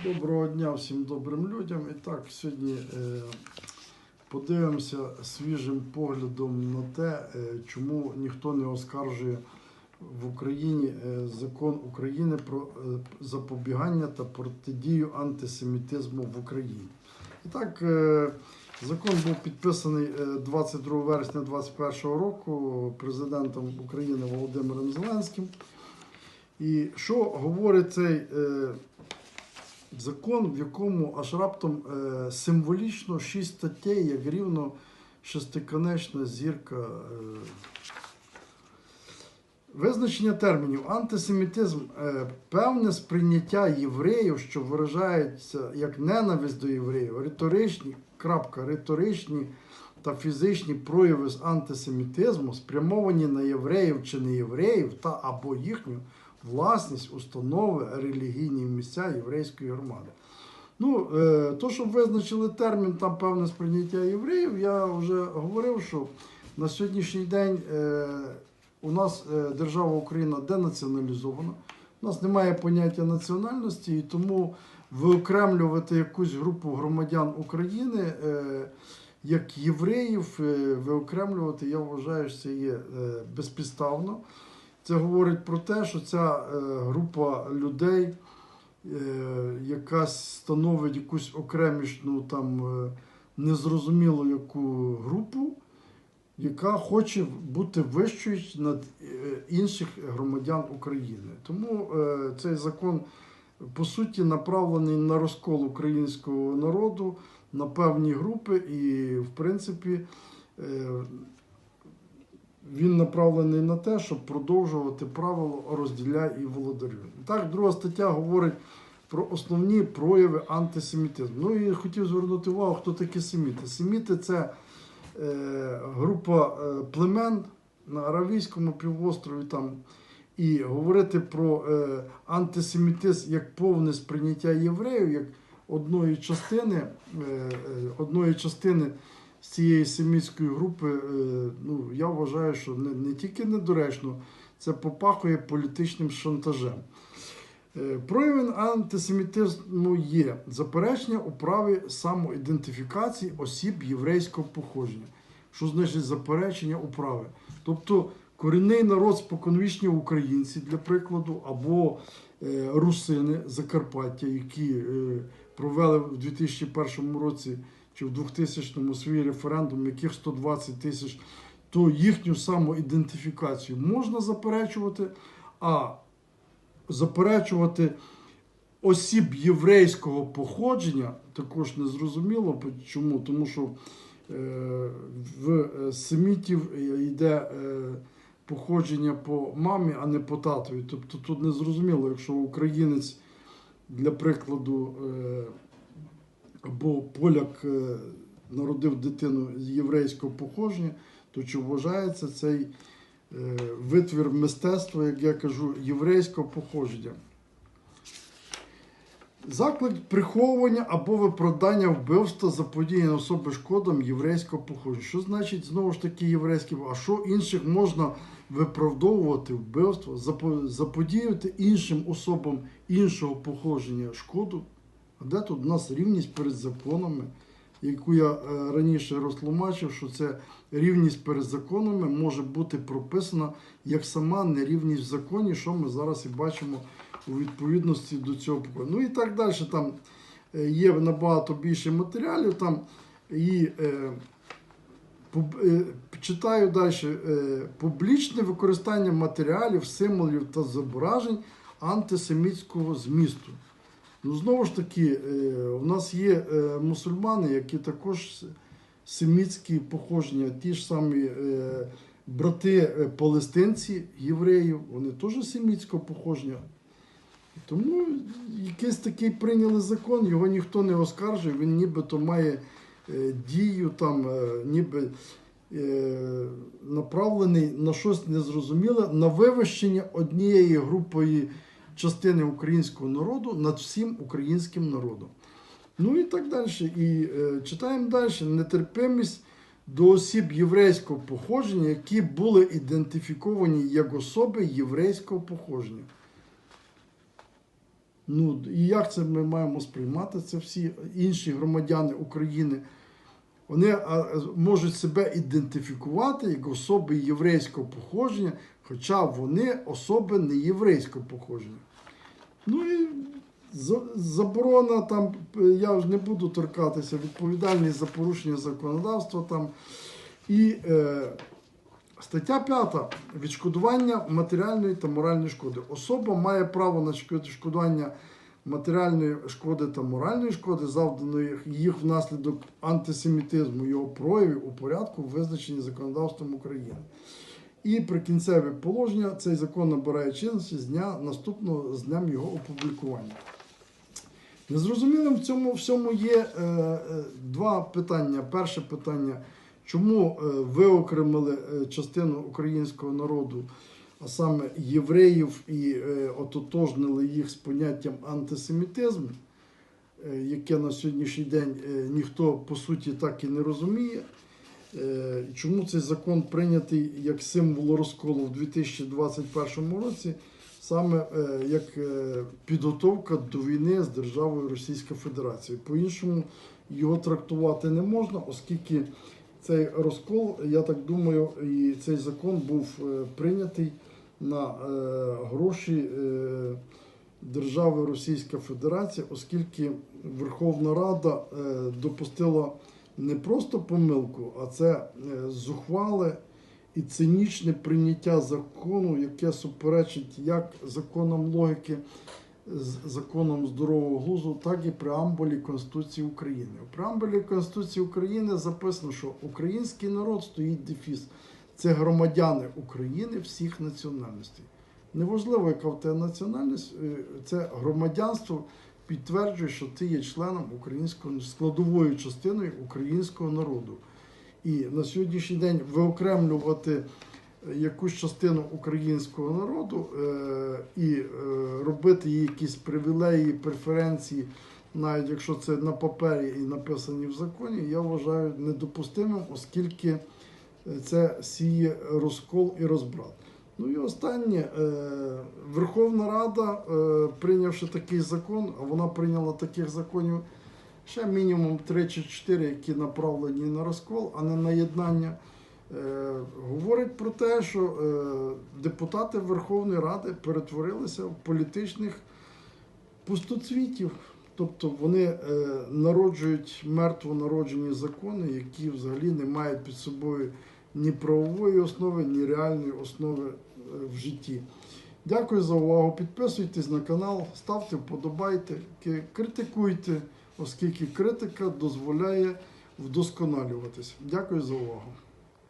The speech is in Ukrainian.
Доброго дня всім добрим людям. І так, сьогодні е, подивимося свіжим поглядом на те, е, чому ніхто не оскаржує в Україні е, закон України про запобігання та протидію антисемітизму в Україні. І так, закон був підписаний е, 22 вересня 2021 року президентом України Володимиром Зеленським. І що говорить цей закон, в якому аж раптом е, символічно шість статей, як рівно шестиконечна зірка. Е, Визначення термінів антисемітизм е, певне сприйняття євреїв, що виражається як ненависть до євреїв, риторичні, крапка, риторичні та фізичні прояви з антисемітизму, спрямовані на євреїв чи не євреїв та або їхню власність, установи, релігійні місця єврейської громади. Ну, е, то, що визначили термін там певне сприйняття євреїв, я вже говорив, що на сьогоднішній день е, у нас е, держава Україна денаціоналізована, у нас немає поняття національності, і тому виокремлювати якусь групу громадян України як євреїв, виокремлювати, я вважаю, що це є безпідставно. Це говорить про те, що ця е, група людей, е, яка становить якусь окремішну там е, незрозуміло яку групу, яка хоче бути вищою над інших громадян України. Тому цей закон по суті направлений на розкол українського народу на певні групи, і в принципі. Він направлений на те, щоб продовжувати правило розділяй і володарюй. Так, друга стаття говорить про основні прояви антисемітизму. Ну і хотів звернути увагу, хто такі семіти. Семіти це е, група е, племен на Аравійському півострові там. І говорити про е, антисемітизм як повне сприйняття євреїв, як одної частини, е, е, одної частини з цієї семітської групи, е, ну, я вважаю, що не, не тільки недоречно, це попахує політичним шантажем. Е, антисемітизму є заперечення у праві самоідентифікації осіб єврейського походження. Що значить заперечення у праві? Тобто корінний народ споконвічні українці, для прикладу, або е, русини Закарпаття, які провели в 2001 році чи в 2000-му свій референдум, яких 120 тисяч, то їхню самоідентифікацію можна заперечувати, а заперечувати осіб єврейського походження також не зрозуміло. Чому? Тому що е, в е, семітів йде е, походження по мамі, а не по татові. Тобто тут не зрозуміло, якщо українець, для прикладу, е, або поляк е, народив дитину з єврейського походження, то чи вважається цей е, витвір мистецтва, як я кажу, єврейського походження? Заклик приховування або виправдання вбивства заподіяне особи шкодом єврейського походження. Що значить знову ж таки єврейське? А що інших можна виправдовувати вбивство, заподіяти іншим особам іншого походження шкоду? А де тут у нас рівність перед законами, яку я е, раніше розтлумачив, що це рівність перед законами може бути прописана як сама нерівність в законі, що ми зараз і бачимо у відповідності до цього. Ну і так далі. Там е, є набагато більше матеріалів. Там і е, читаю далі. Е, публічне використання матеріалів, символів та зображень антисемітського змісту. Ну, знову ж таки, е, у нас є е, мусульмани, які також семітські походження, ті ж самі е, брати е, палестинці, євреїв, вони теж семітського походження. Тому якийсь такий прийняли закон, його ніхто не оскаржує, він нібито має е, дію, там, е, ніби е, направлений на щось незрозуміле, на вивищення однієї групої частини українського народу над всім українським народом. Ну і так далі. І е, читаємо далі. Нетерпимість до осіб єврейського походження, які були ідентифіковані як особи єврейського походження. Ну і як це ми маємо сприймати? Це всі інші громадяни України. Вони можуть себе ідентифікувати як особи єврейського походження, хоча вони особи не єврейського походження. Ну і заборона там, я вже не буду торкатися, відповідальність за порушення законодавства там. І е, стаття 5. Відшкодування матеріальної та моральної шкоди. Особа має право на шкод- відшкодування матеріальної шкоди та моральної шкоди, завданої їх внаслідок антисемітизму, його проявів у порядку, визначені законодавством України. І прикінцеве положення цей закон набирає чинності з дня наступного з днем його опублікування. Незрозумілим в цьому всьому є е, е, два питання. Перше питання, чому е, виокремили е, частину українського народу, а саме євреїв, і е, ототожнили їх з поняттям антисемітизм, е, яке на сьогоднішній день е, ніхто по суті так і не розуміє. Чому цей закон прийнятий як символ розколу в 2021 році, саме як підготовка до війни з державою Російська Федерація. По-іншому його трактувати не можна, оскільки цей розкол, я так думаю, і цей закон був прийнятий на е, гроші е, держави Російська Федерація, оскільки Верховна Рада е, допустила не просто помилку, а це зухвале і цинічне прийняття закону, яке суперечить як законам логіки, з здорового глузду, так і преамбулі Конституції України. У преамбулі Конституції України записано, що український народ стоїть дефіс. Це громадяни України всіх національностей. Неважливо, яка в тебе національність, е, це громадянство підтверджує, що ти є членом українського складовою частиною українського народу. І на сьогоднішній день виокремлювати е, якусь частину українського народу е, і робити їй якісь привілеї, преференції, навіть якщо це на папері і написані в законі, я вважаю недопустимим, оскільки це сіє розкол і розбрат. Ну і останнє, е, Верховна Рада, е, прийнявши такий закон, а вона прийняла таких законів ще мінімум 3 чи 4, які направлені на розкол, а не на єднання. Е, говорить про те, що депутати Верховної Ради перетворилися в політичних пустоцвітів. Тобто вони народжують мертвонароджені закони, які взагалі не мають під собою ні правової основи, ні реальної основи е, в житті. Дякую за увагу. Підписуйтесь на канал, ставте вподобайте, критикуйте, оскільки критика дозволяє вдосконалюватись. Дякую за увагу.